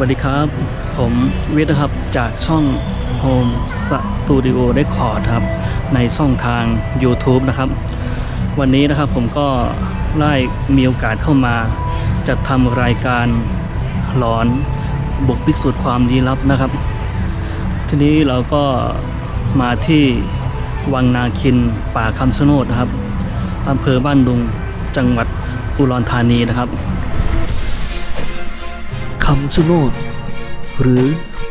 สวัสดีครับ ผมวิทย์นะครับจากช่อง Home Studio Record ครับ ในช่องทาง YouTube นะครับ วันนี้นะครับผมก็ได้มีโอกาสเข้ามาจะทำรายการหลอนบุกพิสูจน์ความลี้ลับนะครับ ทีนี้เราก็มาที่วังนาคินป่าคำชะโนดนะครับอำเภอบ้านดุงจังหวัดอุดรธานีนะครับำชะโนด หรือ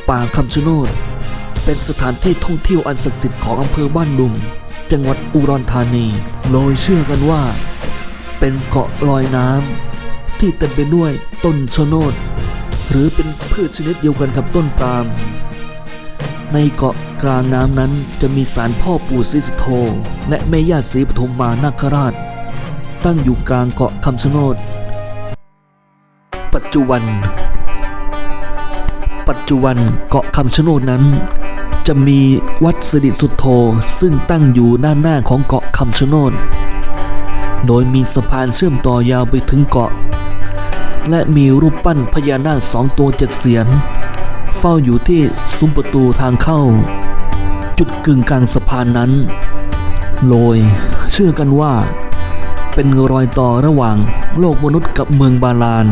ป่าคำชะโนด เป็นสถานที่ท่องเที่ยวอันศักดิ์สิทธิ์ของอำเภอบ้านดุง จังหวัดอุดรธานี โดยเชื่อกันว่า เป็นเกาะลอยน้ำที่เต็มไปด้วยต้นชะโนด หรือเป็นพืชชนิดเดียวกันกับต้นปาล์มในเกาะกลางน้ำนั้นจะมีศาลพ่อปู่ศรีสุโธและแม่ย่าศรีปฐมมานาคราช ตั้งอยู่กลางเกาะคำชะโนด ปัจจุบัน ปัจจุบันเกาะคำชะโนดนั้น จะมีวัดสิริสุทโธซึ่งตั้งอยู่ด้านหน้าของเกาะคำชะโนด โดยมีสะพานเชื่อมต่อยาวไปถึงเกาะ และมีรูปปั้นพญานาคสองตัวเจ็ดเสียน เฝ้าอยู่ที่ซุ้มประตูทางเข้า จุดกึ่งกลางสะพานนั้นโดยเชื่อกันว่าเป็นรอยต่อระหว่างโลกมนุษย์กับเมืองบาลาน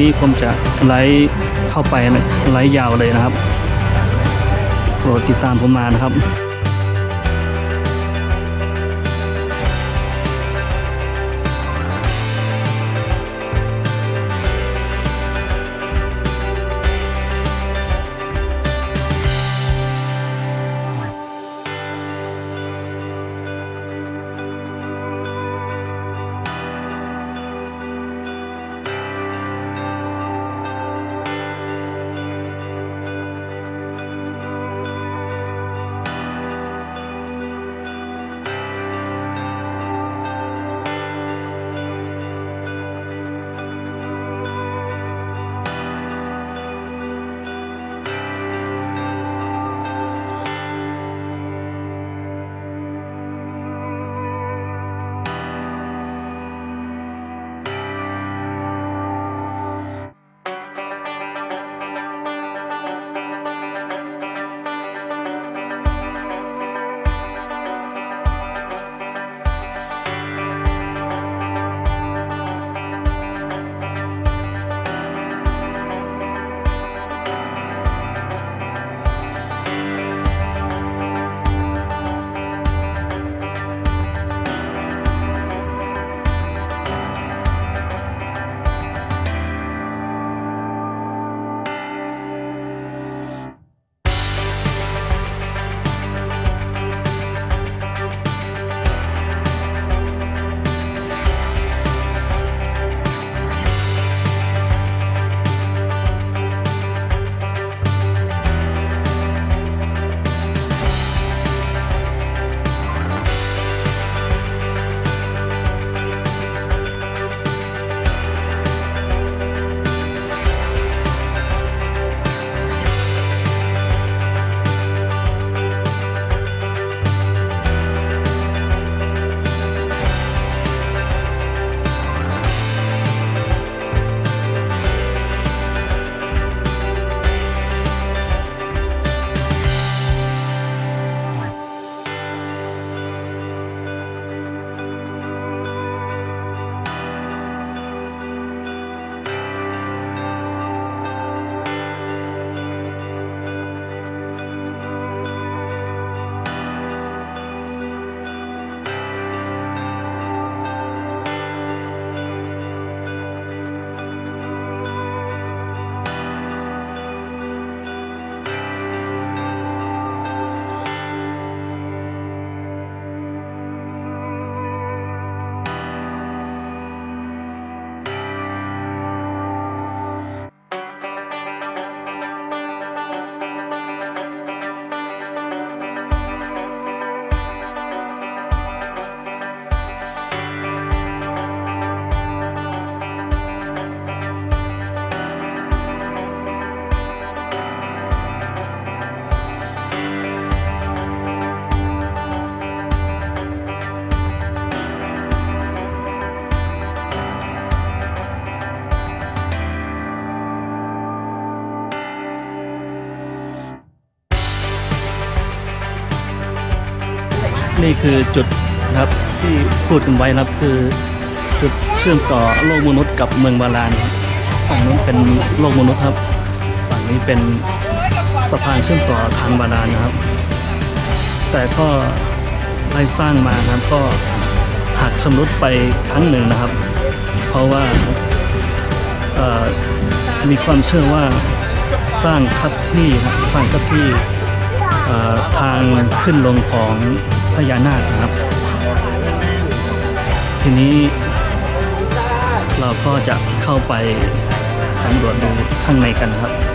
นี้ผมจะไลฟ์เข้าไปนะไลฟ์ยาวเลยนะครับ โปรดติดตามผมมานะครับ นี่คือจุดนะครับที่พูดกันไว้นะครับคือจุดเชื่อมต่อโลกมนุษย์กับเมืองบาลานฝั่งนู้นเป็นโลกมนุษย์ครับ ฝั่งนี้เป็นสะพานเชื่อมต่อทางบาลานนะครับ แต่ก็ได้สร้างมานะครับก็หักชำรุดไปครั้งหนึ่งนะครับ เพราะว่ามีความเชื่อว่าสร้างทับที่นะสร้างทับที่ทางขึ้นลงของ ญานาคนะครับ ทีนี้เราก็จะเข้าไปสำรวจดูข้างในกันครับ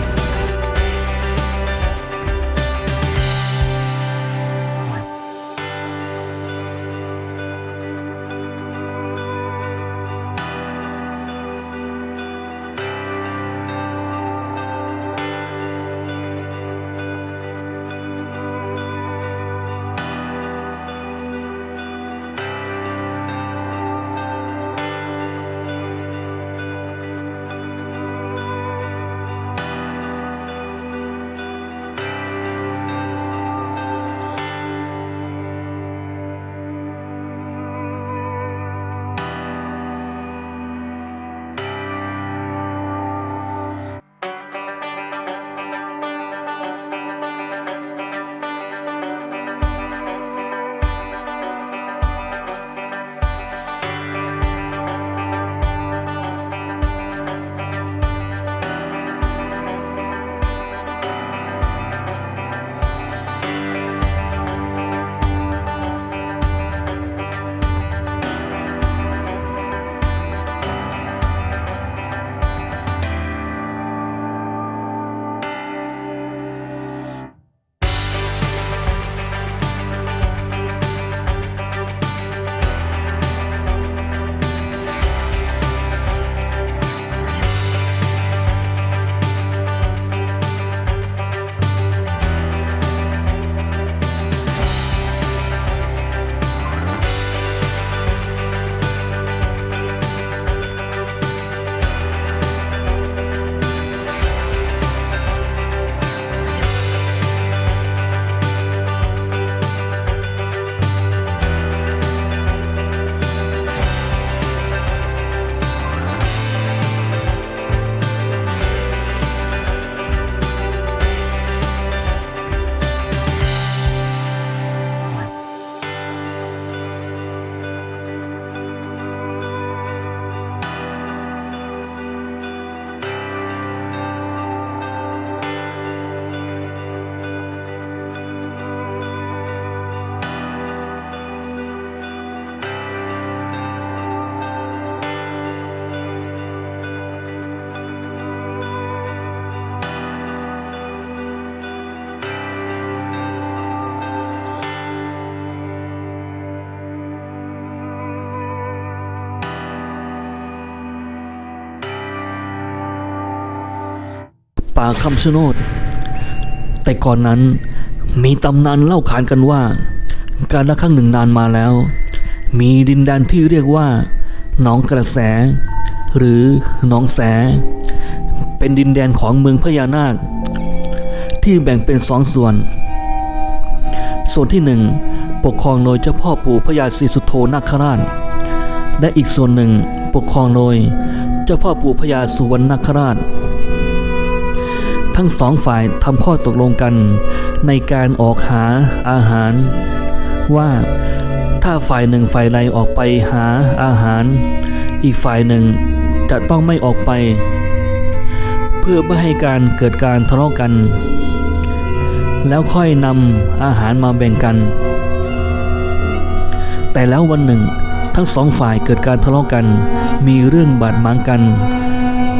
ป่าคำชะโนด แต่ก่อนนั้นมีตำนานเล่าขานกันว่า การละครั้งหนึ่งนานมาแล้ว มีดินแดนที่เรียกว่าหนองกระแส หรือหนองแส เป็นดินแดนของเมืองพญานาค ที่แบ่งเป็นสองส่วน ส่วนที่หนึ่งปกครองโดยเจ้าพ่อปู่พญาศรีสุโธนาคราช และอีกส่วนหนึ่งปกครองโดยเจ้าพ่อปู่พญาสุวรรณนาคราช ทั้งสองฝ่ายทำข้อตกลงกัน ในการออกหาอาหาร ว่าถ้าฝ่ายหนึ่งฝ่ายใดออกไปหาอาหาร อีกฝ่ายหนึ่งจะต้องไม่ออกไป เพื่อไม่ให้การเกิดการทะเลาะกัน แล้วค่อยนำอาหารมาแบ่งกัน แต่แล้ววันหนึ่งทั้งสองฝ่ายเกิดการทะเลาะกัน มีเรื่องบาดหมางกัน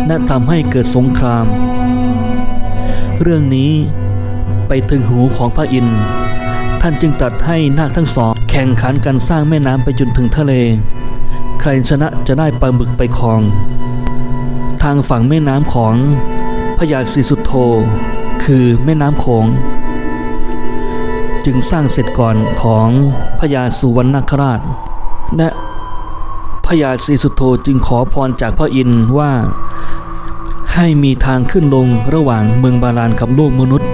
และทำให้เกิดสงคราม เรื่องนี้ไปถึงหูของพระอินทร์ท่านจึงตัดให้นาคทั้งสอง แข่งขันกันสร้างแม่น้ำไปจนถึงทะเล ใครชนะจะได้ปลาหมึกไปครอง ทางฝั่งแม่น้ำของพญาศรีสุโธคือแม่น้ำโขง จึงสร้างเสร็จก่อนของพญาสุวรรณนคราช และพญาศรีสุโธจึงขอพรจากพระอินทร์ว่า ให้มีทางขึ้นลงระหว่างเมืองบาลานกับโลกมนุษย์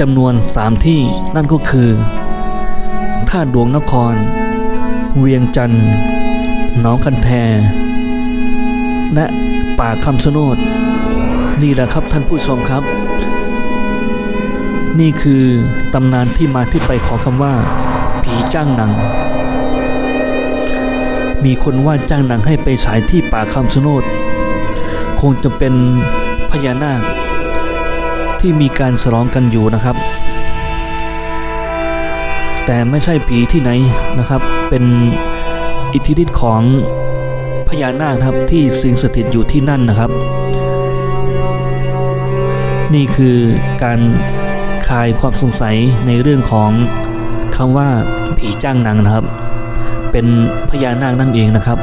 จำนวนสามที่นั่นก็คือท่าหลวงนคร เวียงจันทร์หนองคันแท และป่าคำชะโนด นี่แหละครับท่านผู้ชมครับ นี่คือตำนานที่มาที่ไปของคำว่า ผีจ้างหนัง มีคนว่าจ้างหนังให้ไปฉายที่ป่าคำชะโนด คงจะเป็นพญานาค ที่มีการฉลองกันอยู่นะครับ แต่ไม่ใช่ผีที่ไหนนะครับ เป็นอิทธิฤทธิ์ของพญานาคครับที่สิงสถิตอยู่ที่นั่นนะครับ นี่คือการคลายความสงสัยในเรื่องของคำว่าผีจ้างนังนะครับ เป็นพญานาคนั่นเองนะครับ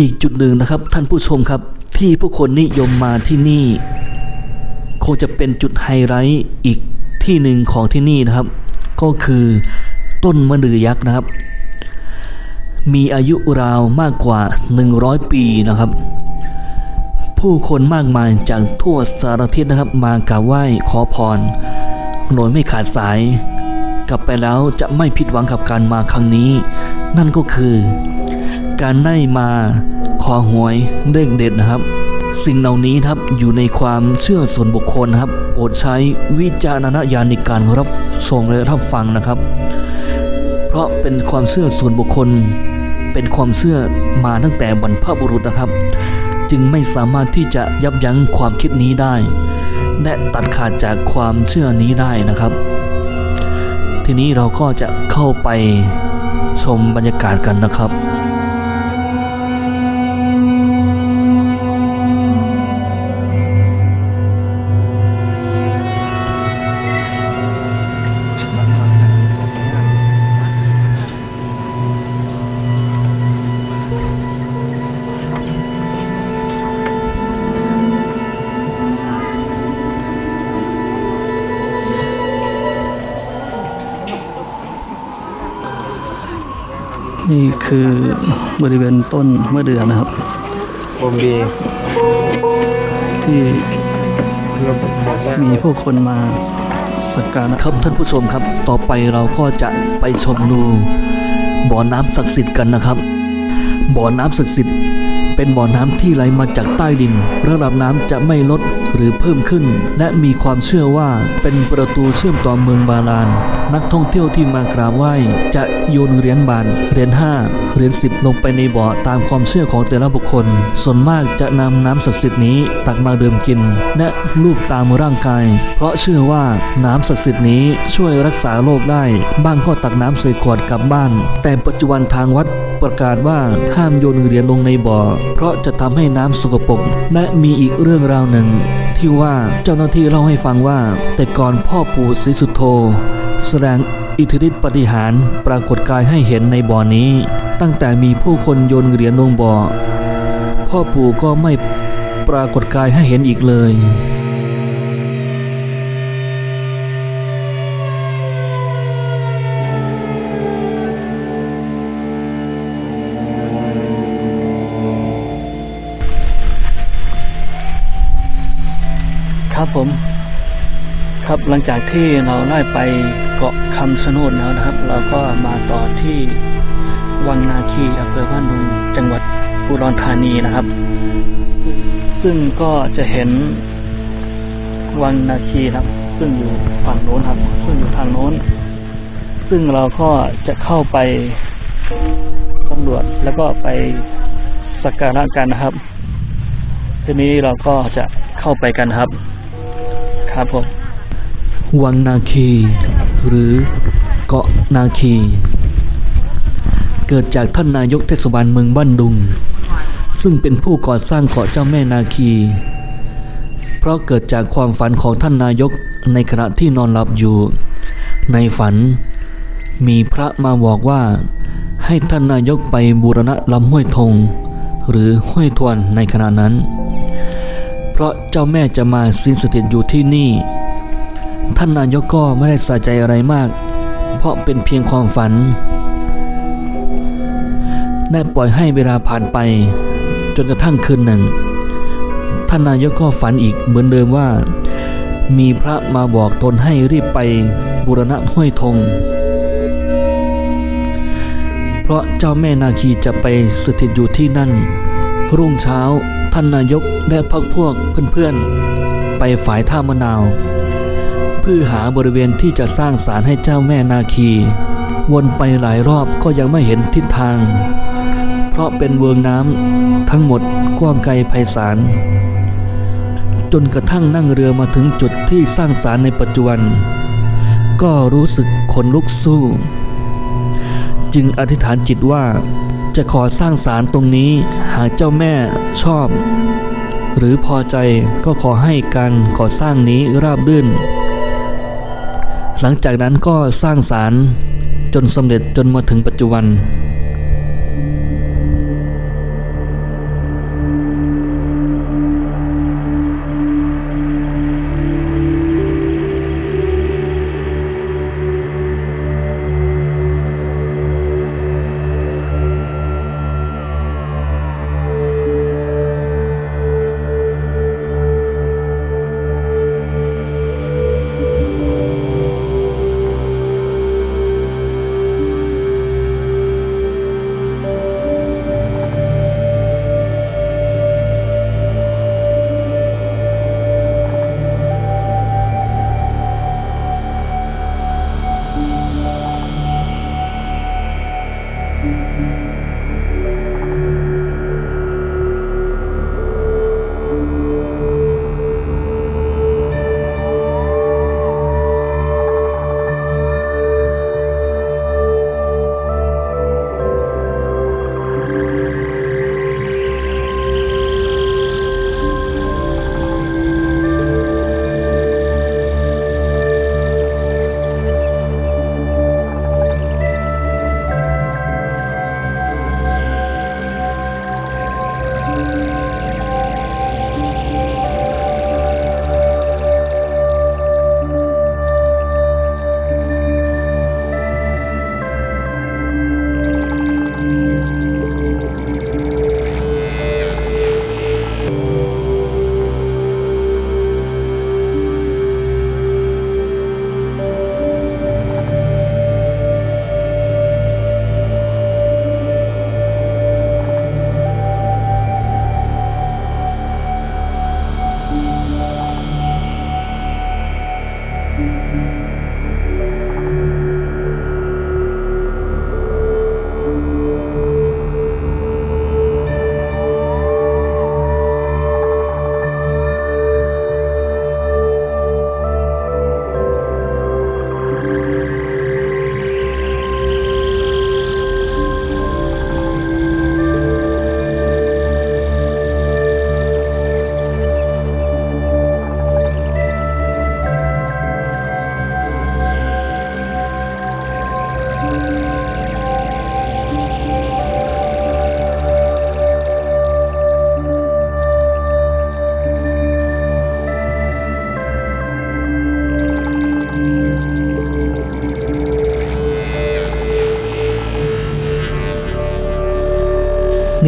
อีกจุดหนึ่งนะครับท่านผู้ชมครับที่ผู้คนนิยมมาที่นี่ คงจะเป็นจุดไฮไลท์อีกที่หนึ่งของที่นี่นะครับ ก็คือต้นมะนือยักษ์นะครับ มีอายุราวมากกว่า 100 ปีนะครับ ผู้คนมากมายจากทั่วสารทิศนะครับมากราบไหว้ขอพรโดยไม่ขาดสาย กลับไปแล้วจะไม่ผิดหวังกับการมาครั้งนี้ นั่นก็คือ การได้มาขอหวยเลขเด็ดนะครับ สิ่งเหล่านี้ครับอยู่ในความเชื่อส่วนบุคคลครับโปรดใช้วิจารณญาณในการรับชมและรับฟังนะครับ เพราะเป็นความเชื่อส่วนบุคคล เป็นความเชื่อมาตั้งแต่บรรพบุรุษนะครับ จึงไม่สามารถที่จะยับยั้งความคิดนี้ได้ และตัดขาดจากความเชื่อนี้ได้นะครับ ทีนี้เราก็จะเข้าไปชมบรรยากาศกันนะครับ นี่คือบริเวณต้นมะเดื่อนะครับบมบีที่มีผู้คนมาสักการะครับท่านผู้ชมครับ ต่อไปเราก็จะไปชมดูบ่อน้ำศักดิ์สิทธิ์กันนะครับ บ่อน้ำศักดิ์สิทธิ์เป็นบ่อน้ำที่ไหลมาจากใต้ดินระดับน้ำจะไม่ลด หรือเพิ่มขึ้น และมีความเชื่อว่าเป็นประตูเชื่อมต่อเมืองบาลาน นักท่องเที่ยวที่มากราบไหว้จะโยนเหรียญบาทเหรียญห้าเหรียญสิบลงไปในบ่อตามความเชื่อของแต่ละบุคคล ส่วนมากจะนำน้ำศักดิ์สิทธิ์นี้ตักมาดื่มกิน และลูบตามร่างกาย เพราะเชื่อว่าน้ำศักดิ์สิทธิ์นี้ช่วยรักษาโรคได้ บ้างก็ตักน้ำใส่ขวดกลับบ้าน แต่ปัจจุบันทางวัดประกาศว่าห้ามโยนเหรียญลงในบ่อ เพราะจะทำให้น้ำสกปรกและมีอีกเรื่องราวหนึ่งที่ว่าเจ้าหน้าที่เล่าให้ฟังว่า แต่ก่อนพ่อปู่ศรีสุโธแสดงอิทธิฤทธิปฏิหารปรากฏกายให้เห็นในบ่อนี้ ตั้งแต่มีผู้คนโยนเหรียญลงบ่อ พ่อปู่ก็ไม่ปรากฏกายให้เห็นอีกเลย ผม ครับหลังจากที่เราได้ไปเกาะคำชะโนแล้วนะครับ เราก็มาต่อที่วังนาคีอำเภอบ้านดุงจังหวัดอุดรธานีนะครับ ซึ่งก็จะเห็นวังนาคีนะครับ ซึ่งอยู่ฝั่งโน้นครับ ซึ่งอยู่ทางโน้น ซึ่งเราก็จะเข้าไปตำรวจแล้วก็ไปสักการะกันนะครับ ทีนี้เราก็จะเข้าไปกันครับ ครับผม วังนาคี หรือเกาะนาคี เกิดจากท่านนายกเทศบาลเมืองบ้านดุง ซึ่งเป็นผู้ก่อสร้างเกาะเจ้าแม่นาคี เพราะเกิดจากความฝันของท่านนายกในขณะที่นอนหลับอยู่ ในฝันมีพระมาบอกว่าให้ท่านนายกไปบูรณะลำห้วยทง หรือห้วยทวนในขณะนั้น ราะเจ้าแม่จะมาสินสถิตอยู่ที่นี่ ท่านนายกก็ไม่ได้ใส่ใจอะไรมาก เพราะเป็นเพียงความฝัน ได้ปล่อยให้เวลาผ่านไป จนกระทั่งคืนหนึ่ง ท่านนายกก็ฝันอีกเหมือนเดิมว่า มีพระมาบอกตนให้รีบไปบูรณะห้วยทงเพราะเจ้าแม่นาคีจะไปสถิตอยู่ที่นั่น รุ่งเช้า ท่านนายกและพักพวกเพื่อนๆ ไปฝ่ายท่ามะนาว เพื่อหาบริเวณที่จะสร้างศาลให้เจ้าแม่นาคี วนไปหลายรอบก็ยังไม่เห็นทิศทาง เพราะเป็นเวงน้ำทั้งหมดกว้างไกลไพศาลจนกระทั่งนั่งเรือมาถึงจุดที่สร้างศาลในปัจจุบัน ก็รู้สึกขนลุกสู้ จึงอธิษฐานจิตว่า จะขอสร้างศาลตรงนี้หากเจ้าแม่ชอบ หรือพอใจก็ขอให้การก่อสร้างนี้ราบรื่น หลังจากนั้นก็สร้างศาลจนสำเร็จจนมาถึงปัจจุบัน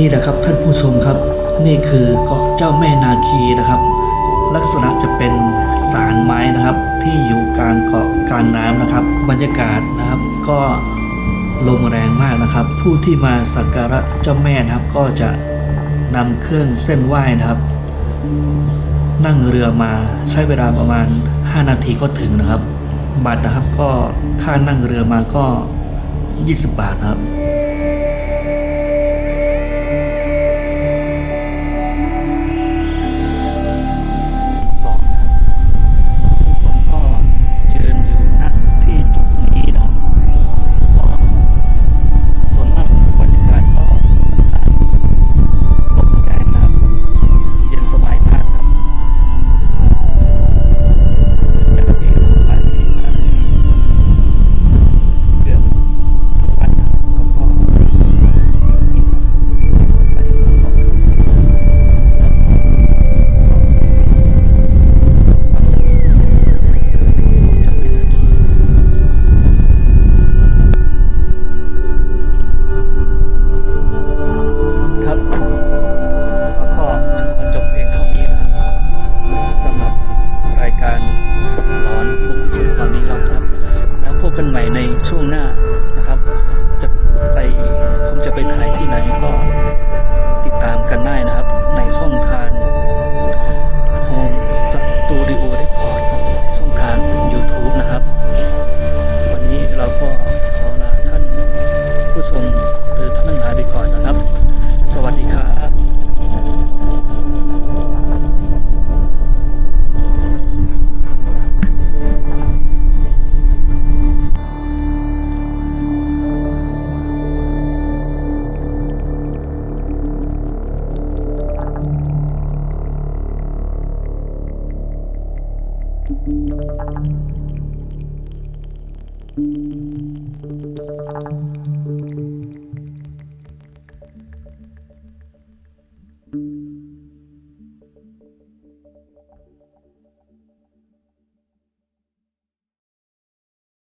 นี่แหละครับท่านผู้ชมครับ นี่คือเกาะเจ้าแม่นาคีนะครับ ลักษณะจะเป็นสารไม้นะครับ ที่อยู่กลางเกาะกลางน้ำนะครับ บรรยากาศนะครับ ก็ลมแรงมากนะครับ ผู้ที่มาสักการะเจ้าแม่นะครับ ก็จะนำเครื่องเส้นไหว้นะครับ นั่งเรือมาใช้เวลาประมาณ 5 นาทีก็ถึงนะครับ บัตรนะครับก็ค่านั่งเรือมาก็ 20 บาทนะครับ